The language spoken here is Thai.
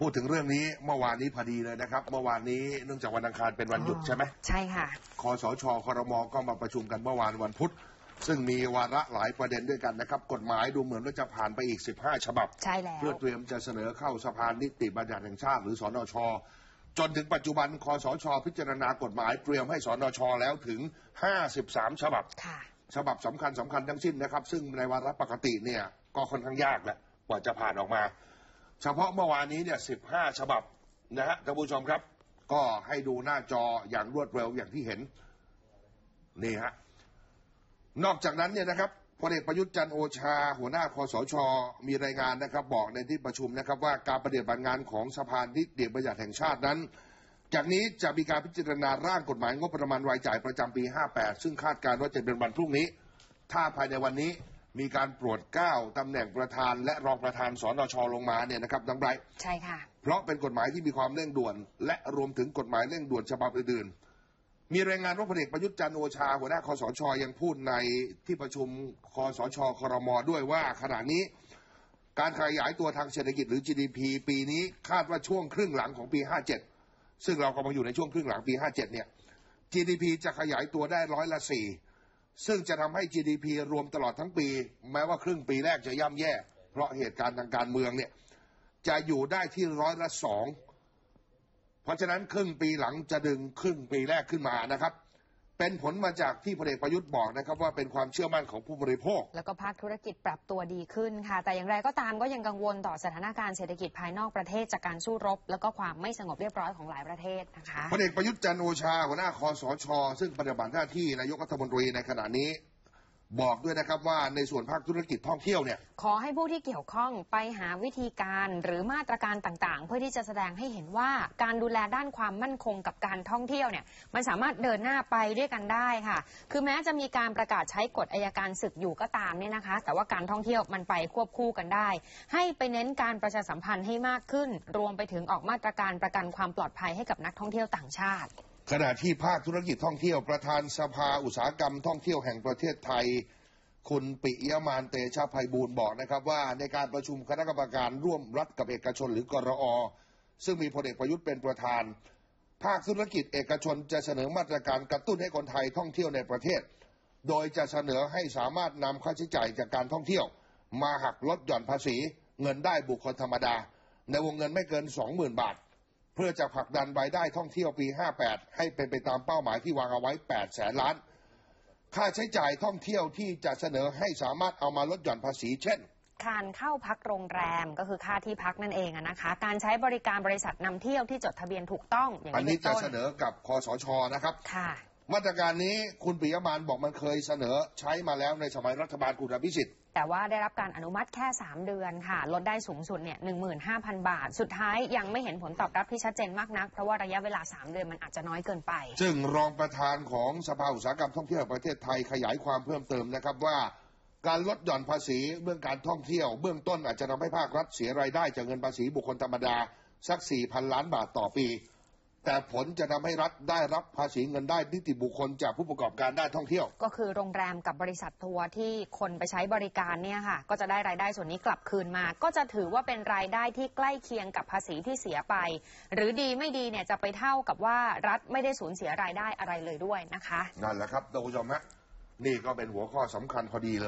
พูดถึงเรื่องนี้เมื่อวานนี้พอดีเลยนะครับ เมื่อวานนี้เนื่องจากวันอังคารเป็นวันหยุดใช่ไหมใช่ค่ะคอสชครมก็มาประชุมกันเมื่อวานวันพุธ ซึ่งมีวาระหลายประเด็นด้วยกันนะครับ กฎหมายดูเหมือนว่าจะผ่านไปอีก 15 ฉบับ ใช่แล้ว เพื่อเตรียมจะเสนอเข้าสภานิติบัญญัติแห่งชาติหรือสนช จนถึงปัจจุบันคอสช พิจารณากฎหมายเตรียมให้สนชแล้วถึง 53 ฉบับค่ะฉบับสำคัญสำคัญทั้งสิ้นนะครับ ซึ่งในวาระปกติเนี่ยก็ค่อนข้างยากแหละกว่าจะผ่านออกมา เฉพาะเมื่อวานนี้เนี่ย15ฉบับนะฮะท่านผู้ชมครับ ก็ให้ดูหน้าจออย่างรวดเร็วอย่างที่เห็นนี่ฮะนอกจากนั้นเนี่ยนะครับพลเอกประยุทธ์จันโอชา หัวหน้าคอสช มีรายงานนะครับ บอกในที่ประชุมนะครับ ว่าการปฏิบัติงานของสภานิติบัญญัติแห่งชาตินั้น จากนี้จะมีการพิจารณาร่างกฎหมายงบประมาณรายจ่ายประจำปี 58 ซึ่งคาดการณ์ว่าจะเป็นวันพรุ่งนี้ ถ้าภายในวันนี้ มีการโปรดเกล้าตำแหน่งประธาน และรองประธานสนชลงมาเนี่ยนะครับดังไรใช่ค่ะ เพราะเป็นกฎหมายที่มีความเร่งด่วน และรวมถึงกฎหมายเร่งด่วนฉบับอื่นๆมีรายงานว่าพลเอกประยุทธ์จันทร์โอชา หัวหน้าคอสชยังพูดในที่ประชุมคอสชครมด้วยว่าขณะนี้ การขยายตัวทางเศรษฐกิจหรือ GDP ปีนี้คาดว่าช่วงครึ่งหลังของปี 57 ซึ่งเรากำลังอยู่ในช่วงครึ่งหลังปี 57 เนี่ย GDP จะขยายตัวได้ร้อยละสี่ ซึ่งจะทำให้ GDP รวมตลอดทั้งปี แม้ว่าครึ่งปีแรกจะย่ำแย่ เพราะเหตุการณ์ทางการเมืองเนี่ยจะอยู่ได้ที่ร้อยละสองเพราะฉะนั้นครึ่งปีหลังจะดึงครึ่งปีแรกขึ้นมานะครับ เป็นผลมาจากที่พลเอกประยุทธ์บอกนะครับว่าเป็นความเชื่อมั่นของผู้บริโภค แล้วก็ภาคธุรกิจปรับตัวดีขึ้นค่ะ แต่อย่างไรก็ตามก็ยังกังวลต่อสถานการณ์เศรษฐกิจภายนอกประเทศจากการสู้รบ แล้วก็ความไม่สงบเรียบร้อยของหลายประเทศนะคะพลเอกประยุทธ์จันทร์โอชาหัวหน้าคอสช ซึ่งปฏิบัติหน้าที่นายกรัฐมนตรีในขณะนี้ บอกด้วยนะครับว่าในส่วนภาคธุรกิจท่องเที่ยวเนี่ย ขอให้ผู้ที่เกี่ยวข้องไปหาวิธีการหรือมาตรการต่างๆ เพื่อที่จะแสดงให้เห็นว่าการดูแลด้านความมั่นคงกับการท่องเที่ยวเนี่ยมันสามารถเดินหน้าไปด้วยกันได้ค่ะ คือแม้จะมีการประกาศใช้กฎอายการศึกอยู่ก็ตามเนี่ยนะคะ แต่ว่าการท่องเที่ยวมันไปควบคู่กันได้ ให้ไปเน้นการประชาสัมพันธ์ให้มากขึ้น รวมไปถึงออกมาตรการประกันความปลอดภัยให้กับนักท่องเที่ยวต่างชาติ ขณะที่ภาคธุรกิจท่องเที่ยวประธานสภาอุตสาหกรรมท่องเที่ยวแห่งประเทศไทย คุณปิยมานเตชะภัยบูลย์บอกนะครับว่าในการประชุมคณะกรรมการร่วมรัฐกับเอกชนหรือกรอ ซึ่งมีพลเอกประยุทธ์เป็นประธาน ภาคธุรกิจเอกชนจะเสนอมาตรการกระตุ้นให้คนไทยท่องเที่ยวในประเทศ โดยจะเสนอให้สามารถนำค่าใช้จ่ายจากการท่องเที่ยว มาหักลดหย่อนภาษี เงินได้บุคคลธรรมดา ในวงเงินไม่เกิน 20,000 บาท พื่อจะผลักดันรายได้ท่องเที่ยวปี 58 ให้เป็นไปตามเป้าหมายที่วางเอาไว้ 8 แสนล้าน ค่าใช้จ่ายท่องเที่ยวที่จะเสนอให้สามารถเอามาลดหย่อนภาษี เช่น การเข้าพักโรงแรมก็คือค่าที่พักนั่นเองอะนะคะ การใช้บริการบริษัทนำเที่ยวที่จดทะเบียนถูกต้องอย่างอันนี้นี้เป็นจะต้นเสนอกับคอสชนะครับ ค่ะ มาตรการนี้คุณปิยมานบอกมันเคยเสนอใช้มาแล้วในสมัยรัฐบาลคุณอภิสิทธิ์ แต่ว่าได้รับการอนุมัติแค่ 3 เดือนค่ะ ลดได้สูงสุดเนี่ย15,000 บาท สุดท้ายยังไม่เห็นผลตอบรับที่ชัดเจนมากนัก เพราะว่าระยะเวลา 3 เดือนมันอาจจะน้อยเกินไป ซึ่งรองประธานของสภาอุตสาหกรรมท่องเที่ยวประเทศไทยขยายความเพิ่มเติมนะครับว่าการลดหย่อนภาษีเรื่องการท่องเที่ยว เบื้องต้นอาจจะทำให้ภาครัฐเสียรายได้จากเงินภาษีบุคคลธรรมดา สัก 4,000 ล้านบาทต่อปี แต่ผลจะทำให้รัฐได้รับภาษีเงินได้นิติบุคคลจากผู้ประกอบการด้านท่องเที่ยว ก็คือโรงแรมกับบริษัททัวร์ที่คนไปใช้บริการเนี่ยค่ะ ก็จะได้รายได้ส่วนนี้กลับคืนมา ก็จะถือว่าเป็นรายได้ที่ใกล้เคียงกับภาษีที่เสียไป หรือดีไม่ดีเนี่ยจะไปเท่ากับว่ารัฐไม่ได้สูญเสียรายได้อะไรเลยด้วยนะคะ นั่นแหละครับท่านผู้ชมฮะนี่ก็เป็นหัวข้อสำคัญพอดีเลย